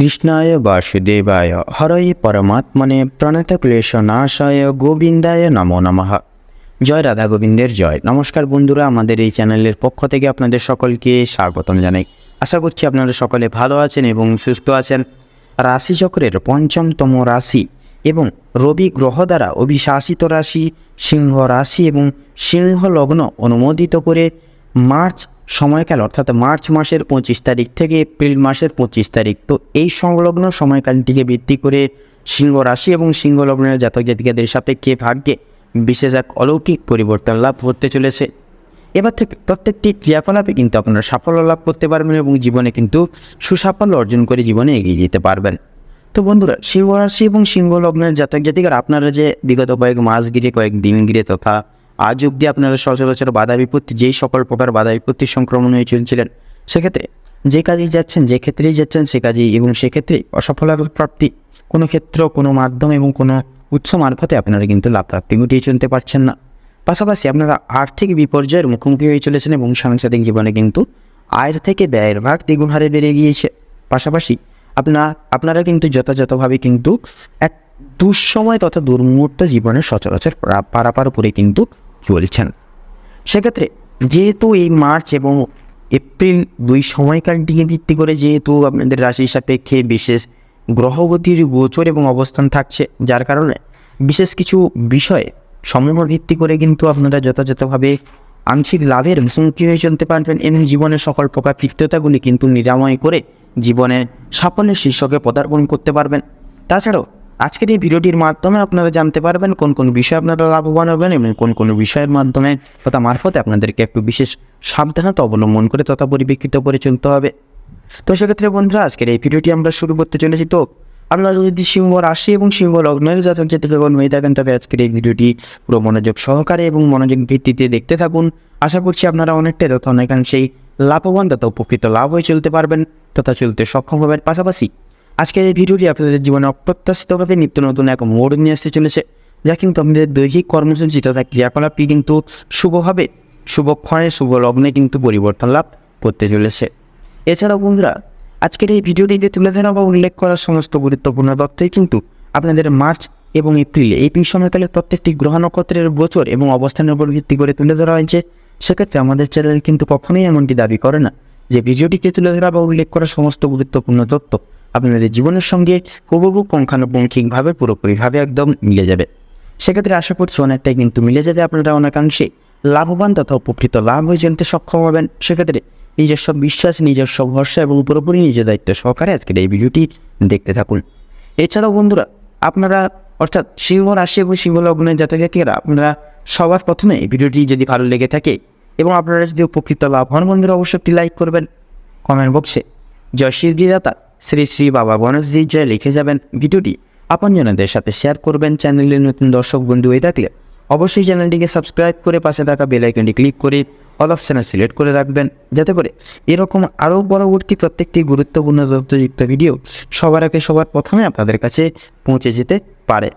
কৃষ্ণায় বাসুদেবায় হরয়ে পরমাত্মনে ক্লেশনাশায় গোবিন্দায় নমো নমঃ। জয় রাধা গোবিন্দের জয়। নমস্কার বন্ধুরা, আমাদের এই চ্যানেলের পক্ষ থেকে আপনাদের সকলকে স্বাগতম জানাই। আশা করছি আপনারা সকলে ভালো আছেন এবং সুস্থ আছেন। রাশিচক্রের পঞ্চমতম রাশি এবং রবি গ্রহ দ্বারা অভিশাসিত রাশি, সিংহ রাশি এবং সিংহ লগ্ন অনুমোদিত করে মার্চ সময়কাল, অর্থাৎ মার্চ মাসের পঁচিশ তারিখ থেকে এপ্রিল মাসের পঁচিশ তারিখ। তো এই সংলগ্ন সময়কালটিকে ভিত্তি করে সিংহ রাশি এবং সিংহ লগ্নের জাতক জাতিকাদের সাপেক্ষে ভাগ্যে বিশেষ এক অলৌকিক পরিবর্তন লাভ করতে চলেছে। এবার থেকে প্রত্যেকটি ক্রিয়াকলাপে কিন্তু আপনারা সাফল্য লাভ করতে পারবেন এবং জীবনে কিন্তু সুসাফল্য অর্জন করে জীবনে এগিয়ে যেতে পারবেন। তো বন্ধুরা, সিংহ রাশি এবং সিংহ লগ্নের জাতক জাতিকার আপনারা যে বিগত কয়েক মাস গিরে কয়েক দিন গিরে তথা আজ অবধি আপনারা সচরাচর বাধা বিপত্তি, যেই সকল প্রকার বাধা বিপত্তির সংক্রমণ হয়ে চলছিলেন, সেক্ষেত্রে যে কাজেই যাচ্ছেন, যে ক্ষেত্রেই যাচ্ছেন, সে কাজেই এবং সেক্ষেত্রে অসফলতার প্রাপ্তি কোনো ক্ষেত্র, কোনো মাধ্যম এবং কোনো উৎস মারফতে আপনারা কিন্তু লাভ প্রাপ্তি ঘটিয়ে চলতে পারছেন না। পাশাপাশি আপনারা আর্থিক বিপর্যয়ের মুখোমুখি হয়ে চলেছেন এবং সাংসারিক জীবনে কিন্তু আয়ের থেকে ব্যয়ের ভাগ দ্বিগুণ হারে বেড়ে গিয়েছে। পাশাপাশি আপনার, আপনারা কিন্তু যথাযথভাবে কিন্তু এক দুঃসময় তথা দুর্মুহূর্ত জীবনে সচরাচর পারাপার করে কিন্তু চলছেন। সেক্ষেত্রে যেহেতু এই মার্চ এবং এপ্রিল দুই সময়কালটিকে ভিত্তি করে যেহেতু আপনাদের রাশি সাপেক্ষে বিশেষ গ্রহগতির গোচর এবং অবস্থান থাকছে, যার কারণে বিশেষ কিছু বিষয়ে সমূহ ভিত্তি করে কিন্তু আপনারা যথাযথভাবে আংশিক লাভের মুখোমুখি হয়ে চলতে পারবেন এবং জীবনের সকল প্রকার তিক্ততাগুলি কিন্তু নিরাময় করে জীবনে সাফল্যের শীর্ষকে পদার্পণ করতে পারবেন। তাছাড়াও আজকের এই ভিডিওটির মাধ্যমে আপনারা জানতে পারবেন কোন কোন বিষয়ে আপনারা লাভবান হবেন এবং কোন কোন বিষয়ের মাধ্যমে তথা মারফতে আপনাদেরকে একটু বিশেষ সাবধানতা অবলম্বন করে তথা পরিপ্রেক্ষিত করে চলতে হবে। তো সেক্ষেত্রে বন্ধুরা, আজকের এই ভিডিওটি আমরা শুরু করতে চলেছি। তো আপনারা যদি সিংহ রাশি এবং সিংহ লগ্নের জাতক জাতিকাগণ হয়ে থাকেন, তবে আজকের এই ভিডিওটি পুরো মনোযোগ সহকারে এবং মনোযোগ ভিত্তিতে দেখতে থাকুন। আশা করছি আপনারা অনেকটাই তথা অনেকাংশেই লাভবান তথা উপকৃত লাভ হয়ে চলতে পারবেন তথা চলতে সক্ষম হবেন। পাশাপাশি আজকের এই ভিডিওটি আপনাদের জীবনে অপ্রত্যাশিতভাবে নিত্য নতুন এক মোড় নিয়ে আসতে চলেছে, যা কিন্তু আপনাদের দৈহিক কর্মসূচি তথা ক্রিয়াকলাপটি কিন্তু শুভভাবে শুভক্ষণে শুভ লগ্নে কিন্তু পরিবর্তন লাভ করতে চলেছে। এছাড়াও বন্ধুরা, আজকের এই ভিডিওটিতে তুলে ধরা বা উল্লেখ করা সমস্ত গুরুত্বপূর্ণ তথ্যই কিন্তু আপনাদের মার্চ এবং এপ্রিলে এই তিন সময়কালে প্রত্যেকটি গ্রহ নক্ষত্রের গোচর এবং অবস্থানের উপর ভিত্তি করে তুলে ধরা হয়েছে। সেক্ষেত্রে আমাদের চ্যানেল কিন্তু কখনোই এমনটি দাবি করে না যে ভিডিওটিকে তুলে ধরা বা উল্লেখ করা সমস্ত গুরুত্বপূর্ণ তথ্য আপনাদের জীবনের সঙ্গে হুবহু পুঙ্খানুপুঙ্খিকভাবে, পুরোপুরিভাবে একদম মিলে যাবে। সেক্ষেত্রে আশা করছি অনেকটাই কিন্তু মিলে যাবে আপনারা অনেকাংশে লাভবান তথা উপকৃত লাভ হয়ে জানতে সক্ষম হবেন। সেক্ষেত্রে নিজস্ব বিশ্বাস, নিজস্ব ভরসা এবং পুরোপুরি নিজের দায়িত্ব সহকারে আজকের এই ভিডিওটি দেখতে থাকুন। এছাড়াও বন্ধুরা, আপনারা অর্থাৎ সিংহ রাশি এবং সিংহ লগ্নের জাতকেরা, আপনারা সবার প্রথমে ভিডিওটি যদি ভালো লেগে থাকে এবং আপনারা যদি উপকৃত লাভ হন, বন্ধুরা অবশ্যই একটি লাইক করবেন। কমেন্ট বক্সে, জয় শ্রীদাতা। শ্রী শ্রী বাবা গণেশজি জয় লিখে যাবেন ভিডিওটি। আপনজনদের সাথে শেয়ার করবেন চ্যানেলের নতুন দর্শক বন্ধু হয়ে থাকলে। অবশ্যই চ্যানেলটিকে সাবস্ক্রাইব করে পাশে থাকা বেল আইকনটি ক্লিক করে অল অপশানে সিলেক্ট করে রাখবেন, যাতে করে এরকম আরও পরবর্তী প্রত্যেকটি গুরুত্বপূর্ণ তথ্যযুক্ত ভিডিও সবার আগে সবার প্রথমে আপনাদের কাছে পৌঁছে যেতে পারে।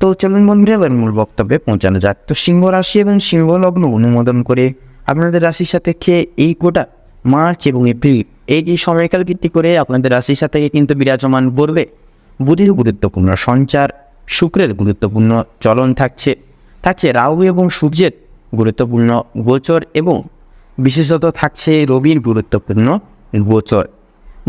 তো চলুন বন্ধুরা, এবার মূল বক্তব্যে পৌঁছানো যাক। তো সিংহ রাশি এবং সিংহ লগ্ন অনুমোদন করে আপনাদের রাশির সাপেক্ষে এই গোটা মার্চ এবং এপ্রিল এই যে সময়কাল ভিত্তি করে আপনাদের রাশির সাথে কিন্তু বিরাজমান করবে বুধির গুরুত্বপূর্ণ সঞ্চার, শুক্রের গুরুত্বপূর্ণ চলন থাকছে। থাকছে রাহু এবং সূর্যের গুরুত্বপূর্ণ গোচর এবং বিশেষত থাকছে রবির গুরুত্বপূর্ণ গোচর।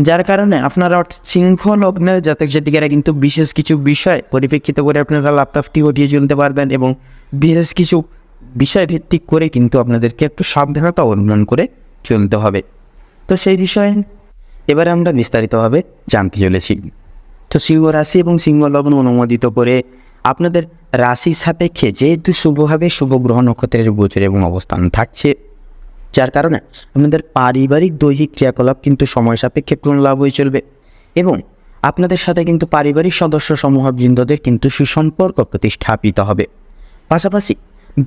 যার কারণে আপনারা সিংহ লগ্নের জাতক জাতিকারা কিন্তু বিশেষ কিছু বিষয় পরিপ্রেক্ষিত করে আপনারা লাভপ্রাপ্তি ঘটিয়ে চলতে পারবেন এবং বিশেষ কিছু বিষয় ভিত্তিক করে কিন্তু আপনাদেরকে একটু সাবধানতা অবলম্বন করে চলতে হবে। তো সেই বিষয়ে এবারে আমরা বিস্তারিতভাবে জানতে চলেছি। তো সিংহ রাশি এবং সিংহ লগ্ন অনুমোদিত করে আপনাদের রাশি সাপেক্ষে যেহেতু শুভভাবে শুভ গ্রহ নক্ষত্রের গোচর এবং অবস্থান থাকছে, যার কারণে আপনাদের পারিবারিক দৈহিক ক্রিয়াকলাপ কিন্তু সময় সাপেক্ষে পূর্ণ লাভ হয়ে চলবে এবং আপনাদের সাথে কিন্তু পারিবারিক সদস্য সমূহ বৃন্দদের কিন্তু সুসম্পর্ক প্রতিষ্ঠাপিত হবে। পাশাপাশি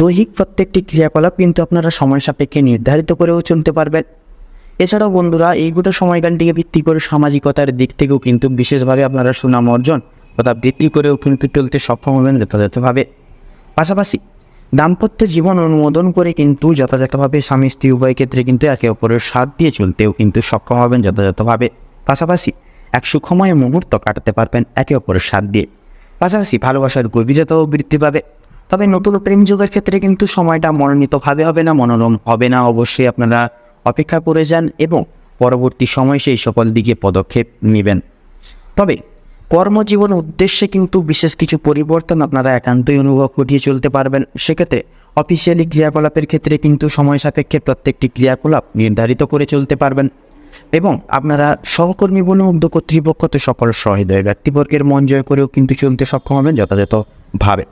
দৈহিক প্রত্যেকটি ক্রিয়াকলাপ কিন্তু আপনারা সময় সাপেক্ষে নির্ধারিত করেও চলতে পারবেন। এছাড়াও বন্ধুরা, এই গোটা সময়কালটিকে ভিত্তি করে সামাজিকতার দিক থেকেও কিন্তু বিশেষভাবে আপনারা সুনাম অর্জন তথা বৃদ্ধি করেও কিন্তু চলতে সক্ষম হবেন যথাযথভাবে। পাশাপাশি দাম্পত্য জীবন অনুমোদন করে কিন্তু যথাযথভাবে স্বামী স্ত্রী উভয় ক্ষেত্রে কিন্তু একে অপরের সাথ দিয়ে চলতেও কিন্তু সক্ষম হবেন যথাযথভাবে। পাশাপাশি এক সুখময় মুহূর্ত কাটাতে পারবেন একে অপরের সাথ দিয়ে। পাশাপাশি ভালোবাসার গভীরতাও বৃদ্ধি পাবে। তবে নতুন প্রেম যুগের ক্ষেত্রে কিন্তু সময়টা মনোনীতভাবে হবে না, মনোরম হবে না। অবশ্যই আপনারা অপেক্ষা করে যান এবং পরবর্তী সময় সেই সকল দিকে পদক্ষেপ নেবেন। তবে কর্মজীবন উদ্দেশ্যে কিন্তু বিশেষ কিছু পরিবর্তন আপনারা একান্তই অনুভব ঘটিয়ে চলতে পারবেন। সেক্ষেত্রে অফিসিয়ালি ক্রিয়াকলাপের ক্ষেত্রে কিন্তু সময় সাপেক্ষে প্রত্যেকটি ক্রিয়াকলাপ নির্ধারিত করে চলতে পারবেন এবং আপনারা সহকর্মী বলে উদ্যোগ কর্তৃপক্ষ তো সকল সহৃদয় ব্যক্তিবর্গের মন জয় করেও কিন্তু চলতে সক্ষম হবেন যথাযথভাবে।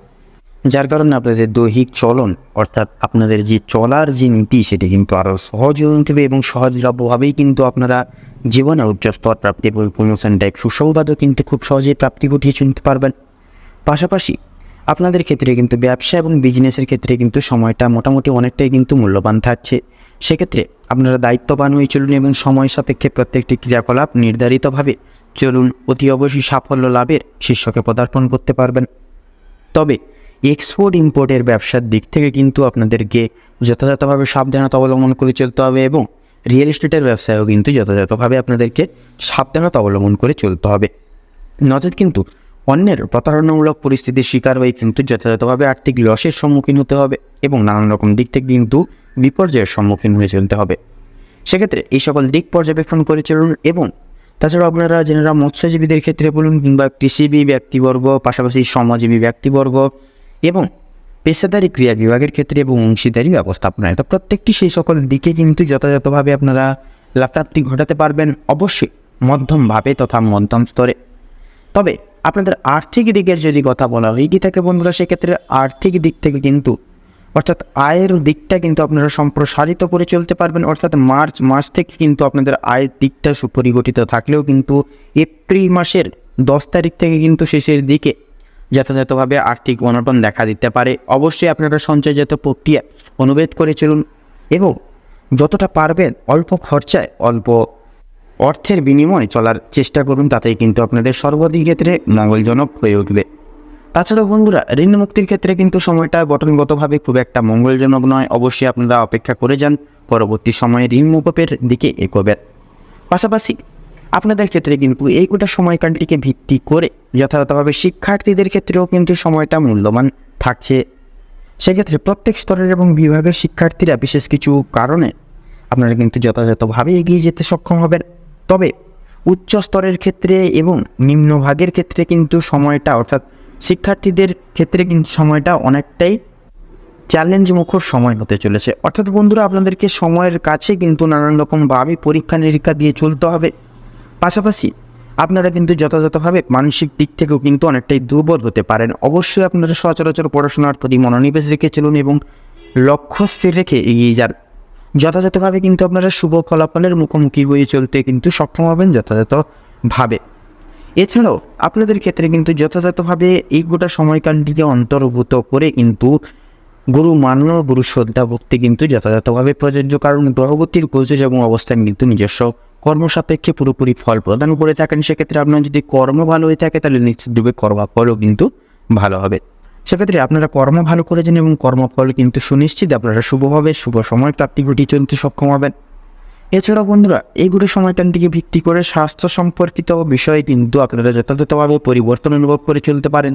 যার কারণে আপনাদের দৈহিক চলন, অর্থাৎ আপনাদের যে চলার যে নীতি, সেটি কিন্তু আরও সহজ হয়ে উঠবে এবং সহজলভ্যভাবেই কিন্তু আপনারা জীবনে উচ্চ স্তর প্রাপ্তি এবং প্রমোশন টাইপ সুসংবাদও কিন্তু খুব সহজেই প্রাপ্তি ঘটিয়ে চলতে পারবেন। পাশাপাশি আপনাদের ক্ষেত্রে কিন্তু ব্যবসা এবং বিজনেসের ক্ষেত্রে কিন্তু সময়টা মোটামুটি অনেকটাই কিন্তু মূল্যবান থাকছে। সেক্ষেত্রে আপনারা দায়িত্ববান হয়ে চলুন এবং সময় সাপেক্ষে প্রত্যেকটি ক্রিয়াকলাপ নির্ধারিতভাবে চলুন। অতি অবশ্যই সাফল্য লাভের শীর্ষকে পদার্পণ করতে পারবেন। তবে এক্সপোর্ট ইম্পোর্টের ব্যবসার দিক থেকে কিন্তু আপনাদেরকে যথাযথভাবে সাবধানতা অবলম্বন করে চলতে হবে এবং রিয়েল এস্টেটের ব্যবসায়ও কিন্তু যথাযথভাবে আপনাদেরকে সাবধানতা অবলম্বন করে চলতে হবে। নচেত কিন্তু অন্যের প্রতারণামূলক পরিস্থিতির শিকার হয়ে কিন্তু যথাযথভাবে আর্থিক লসের সম্মুখীন হতে হবে এবং নানান রকম দিক থেকে কিন্তু বিপর্যয়ের সম্মুখীন হয়ে চলতে হবে। সেক্ষেত্রে এই সকল দিক পর্যবেক্ষণ করে চলুন এবং তাছাড়াও আপনারা যেনারা মৎস্যজীবীদের ক্ষেত্রে বলুন কিংবা কৃষিবী ব্যক্তিবর্গ, পাশাপাশি শ্রমজীবী ব্যক্তিবর্গ এবং পেশাদারি ক্রিয়া বিভাগের ক্ষেত্রে এবং অংশীদারি ব্যবস্থাপনায়। তো প্রত্যেকটি সেই সকল দিকে কিন্তু যথাযথভাবে আপনারা লাভপ্রাপ্তি ঘটাতে পারবেন, অবশ্যই মধ্যমভাবে তথা মধ্যম স্তরে। তবে আপনাদের আর্থিক দিকের যদি কথা বলা হয়, কি থাকে বন্ধুরা, সেক্ষেত্রে আর্থিক দিক থেকে কিন্তু, অর্থাৎ আয়ের দিকটা কিন্তু আপনারা সম্প্রসারিত করে চলতে পারবেন, অর্থাৎ মার্চ মাস থেকে কিন্তু আপনাদের আয়ের দিকটা সুপরিগঠিত থাকলেও কিন্তু এপ্রিল মাসের দশ তারিখ থেকে কিন্তু শেষের দিকে যথাযথভাবে আর্থিক অনটন দেখা দিতে পারে। অবশ্যই আপনারা সঞ্চয়জাত প্রক্রিয়া অনুবেদ করে চলুন এবং যতটা পারবেন অল্প খরচায় অল্প অর্থের বিনিময়ে চলার চেষ্টা করুন, তাতেই কিন্তু আপনাদের সর্বাধিক ক্ষেত্রে মঙ্গলজনক হয়ে উঠবে। তাছাড়াও বন্ধুরা, ঋণ মুক্তির ক্ষেত্রে কিন্তু সময়টা গঠনগতভাবে খুব একটা মঙ্গলজনক নয়। অবশ্যই আপনারা অপেক্ষা করে যান, পরবর্তী সময়ে ঋণ মুকুপের দিকে এগোবেন। পাশাপাশি আপনাদের ক্ষেত্রে কিন্তু এই গোটা সময়কালটিকে ভিত্তি করে যথাযথভাবে শিক্ষার্থীদের ক্ষেত্রেও কিন্তু সময়টা মূল্যবান থাকছে। সেক্ষেত্রে প্রত্যেক স্তরের এবং বিভাগের শিক্ষার্থীরা বিশেষ কিছু কারণে আপনারা কিন্তু যথাযথভাবে এগিয়ে যেতে সক্ষম হবেন। তবে উচ্চ স্তরের ক্ষেত্রে এবং নিম্নভাগের ক্ষেত্রে কিন্তু সময়টা অর্থাৎ শিক্ষার্থীদের ক্ষেত্রে কিন্তু সময়টা অনেকটাই চ্যালেঞ্জ মুখর সময় হতে চলেছে। অর্থাৎ বন্ধুরা, আপনাদেরকে সময়ের কাছে কিন্তু নানান রকমভাবে পরীক্ষা নিরীক্ষা দিয়ে চলতে হবে। পাশাপাশি আপনারা কিন্তু যথাযথভাবে মানসিক দিক থেকেও কিন্তু অনেকটাই দুর্বল হতে পারেন। অবশ্যই আপনারা সচরাচর পড়াশোনার প্রতি মনোনিবেশ রেখে চলুন এবং লক্ষ্য স্থির রেখে এগিয়ে যান। যথাযথভাবে কিন্তু আপনারা শুভ ফলাফলের মুখোমুখি হয়ে চলতে কিন্তু সক্ষম হবেন যথাযথভাবে। এছাড়াও আপনাদের ক্ষেত্রে কিন্তু যথাযথভাবে এই গোটা সময়কালটিকে অন্তর্ভুক্ত করে কিন্তু গুরু মান্য, গুরু শ্রদ্ধা ভক্তি কিন্তু যথাযথভাবে প্রযোজ্য। কারণ গ্রহগতির গোচর এবং অবস্থান কিন্তু নিজস্ব কর্মসাপেক্ষে পুরোপুরি ফল প্রদান করে থাকেন, সেক্ষেত্রে আপনার যদি কর্ম ভালো হয়ে থাকে, তাহলে নিশ্চিতরূপে কর্মফলও কিন্তু ভালো হবে। সেক্ষেত্রে আপনারা কর্ম ভালো করেছেন এবং কর্মফল কিন্তু সুনিশ্চিত আপনারা শুভভাবে, শুভ সময় প্রাপ্তি ঘটিয়ে চলতে সক্ষম হবেন। এছাড়াও বন্ধুরা এইগুলো সময়কালটিকে ভিত্তি করে স্বাস্থ্য সম্পর্কিত বিষয়ে কিন্তু আপনারা যথাযথভাবে পরিবর্তন অনুভব করে চলতে পারেন।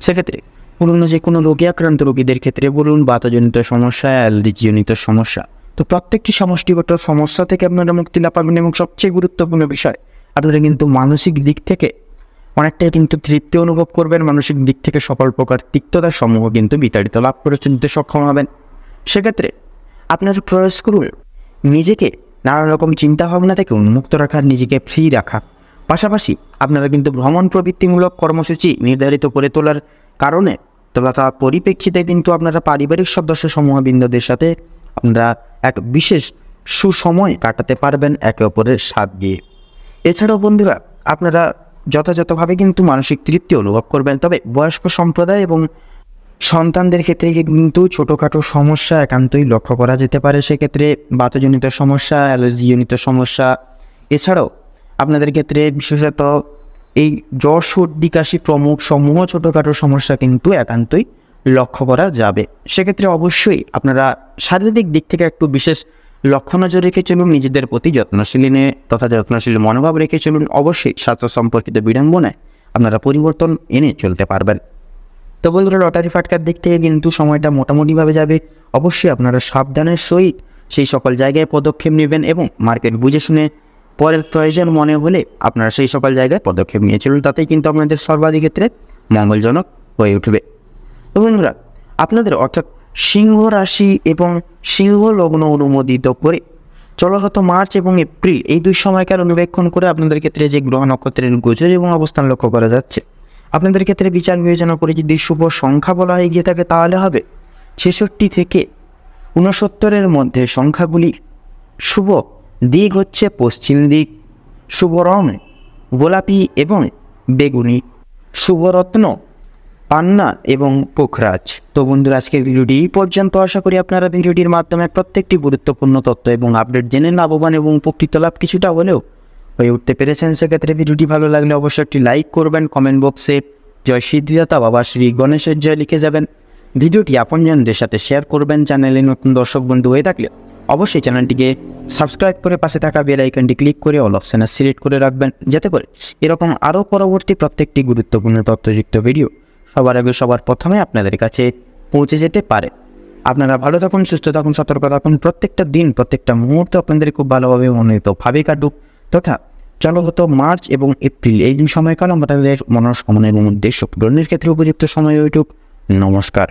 সেক্ষেত্রে পুরনো যে কোনো রোগে আক্রান্ত রোগীদের ক্ষেত্রে বলুন, বাতজনিত সমস্যা, অ্যালার্জিজনিত সমস্যা তো প্রত্যেকটি সমষ্টিগত সমস্যা থেকে আপনারা মুক্তি লাভ পাবেন এবং সবচেয়ে গুরুত্বপূর্ণ বিষয় আপনারা কিন্তু মানসিক দিক থেকে অনেকটাই কিন্তু তৃপ্তি অনুভব করবেন, মানসিক দিক থেকে সকল প্রকার তিক্ততার সমূহ কিন্তু বিতাড়িত লাভ করে চলতে সক্ষম হবেন। সেক্ষেত্রে আপনারা প্রয়াস করুন, নিজেকে নানা রকম চিন্তাভাবনা থেকে উন্মুক্ত রাখার নিজেকে ফ্রি রাখা। পাশাপাশি আপনারা কিন্তু ভ্রমণ প্রবৃত্তিমূলক কর্মসূচি নির্ধারিত করে তোলার কারণে তথা পরিপ্রেক্ষিতে কিন্তু আপনারা পারিবারিক সদস্য সমূহ সমূহবৃন্দদের সাথে আপনারা এক বিশেষ সুসময় কাটাতে পারবেন একে অপরের সাথ দিয়ে এছাড়াও বন্ধুরা, আপনারা যথাযথভাবে কিন্তু মানসিক তৃপ্তি অনুভব করবেন, তবে বয়স্ক সম্প্রদায় এবং সন্তানদের ক্ষেত্রে কিন্তু ছোটোখাটো সমস্যা একান্তই লক্ষ্য করা যেতে পারে। সেক্ষেত্রে বাতজনিত সমস্যা, অ্যালার্জিজনিত সমস্যা। এছাড়াও আপনাদের ক্ষেত্রে বিশেষত এই জ্বর, সর্দি, কাশি প্রমুখ সমূহ ছোটোখাটো সমস্যা কিন্তু একান্তই লক্ষ্য করা যাবে। সেক্ষেত্রে অবশ্যই আপনারা শারীরিক দিক থেকে একটু বিশেষ লক্ষ্য নজর রেখে চলুন, নিজেদের প্রতি যত্নশীল নিয়ে তথা যত্নশীল মনোভাব রেখে চলুন। অবশ্যই স্বাস্থ্য সম্পর্কিত বিড়ম্বনায় আপনারা পরিবর্তন এনে চলতে পারবেন। তো বন্ধুরা, লটারি ফাটকার দিক থেকে কিন্তু সময়টা মোটামুটিভাবে যাবে। অবশ্যই আপনারা সাবধানের সহিত সেই সকল জায়গায় পদক্ষেপ নেবেন এবং মার্কেট বুঝে শুনে পরের প্রয়োজন মনে হলে আপনারা সেই সকল জায়গায় পদক্ষেপ নিয়ে চলুন। তাতেই কিন্তু আপনাদের সর্বাধিক ক্ষেত্রে মঙ্গলজনক হয়ে উঠবে। তো বন্ধুরা, আপনাদের অর্থাৎ সিংহ রাশি এবং সিংহ লগ্ন অনুমোদিত করে চলগত মার্চ এবং এপ্রিল এই দুই সময়কার অনুবেক্ষণ করে আপনাদের ক্ষেত্রে যে গ্রহ নক্ষত্রের গোচর এবং অবস্থান লক্ষ্য করা যাচ্ছে। আপনাদের ক্ষেত্রে বিচার বিবেচনা করে যদি শুভ সংখ্যা বলা হয়ে গিয়ে থাকে, তাহলে হবে ছেষট্টি থেকে ঊনসত্তরের মধ্যে সংখ্যাগুলি। শুভ দিক হচ্ছে পশ্চিম দিক, শুভ রং গোলাপি এবং বেগুনি। শুভরত্ন পান্না এবং পোখরাজ। তো বন্ধুরা, আজকের ভিডিওটি এই পর্যন্ত। আশা করি আপনারা ভিডিওটির মাধ্যমে প্রত্যেকটি গুরুত্বপূর্ণ তথ্য এবং আপডেট জেনে লাভবান এবং উপকৃত লাভ কিছুটা হলেও হয়ে উঠতে পেরেছেন। সেক্ষেত্রে ভিডিওটি ভালো লাগলে অবশ্যই একটি লাইক করবেন, কমেন্ট বক্সে জয় সিদ্ধিদাতা বাবা শ্রী গণেশের জয় লিখে যাবেন। ভিডিওটি আপনজনদের সাথে শেয়ার করবেন, চ্যানেলে নতুন দর্শক বন্ধু হয়ে থাকলে অবশ্যই চ্যানেলটিকে সাবস্ক্রাইব করে পাশে থাকা বেল আইকনটি ক্লিক করে অল অপশানে সিলেক্ট করে রাখবেন, যাতে করে এরকম আরও পরবর্তী প্রত্যেকটি গুরুত্বপূর্ণ তথ্যযুক্ত ভিডিও সবার আগে, সবার প্রথমে আপনাদের কাছে পৌঁছে যেতে পারে। আপনারা ভালো থাকুন, সুস্থ থাকুন, সতর্ক থাকুন। প্রত্যেকটা দিন, প্রত্যেকটা মুহূর্ত আপনাদের খুব ভালোভাবে মনোনীতভাবে কাটুক। তথা চালু হতো মার্চ এবং এপ্রিল, এই দিন সময়কাল আমাদের মনস্কামনা এবং উদ্দেশ্য পূরণের ক্ষেত্রে উপযুক্ত সময় উঠুক। নমস্কার।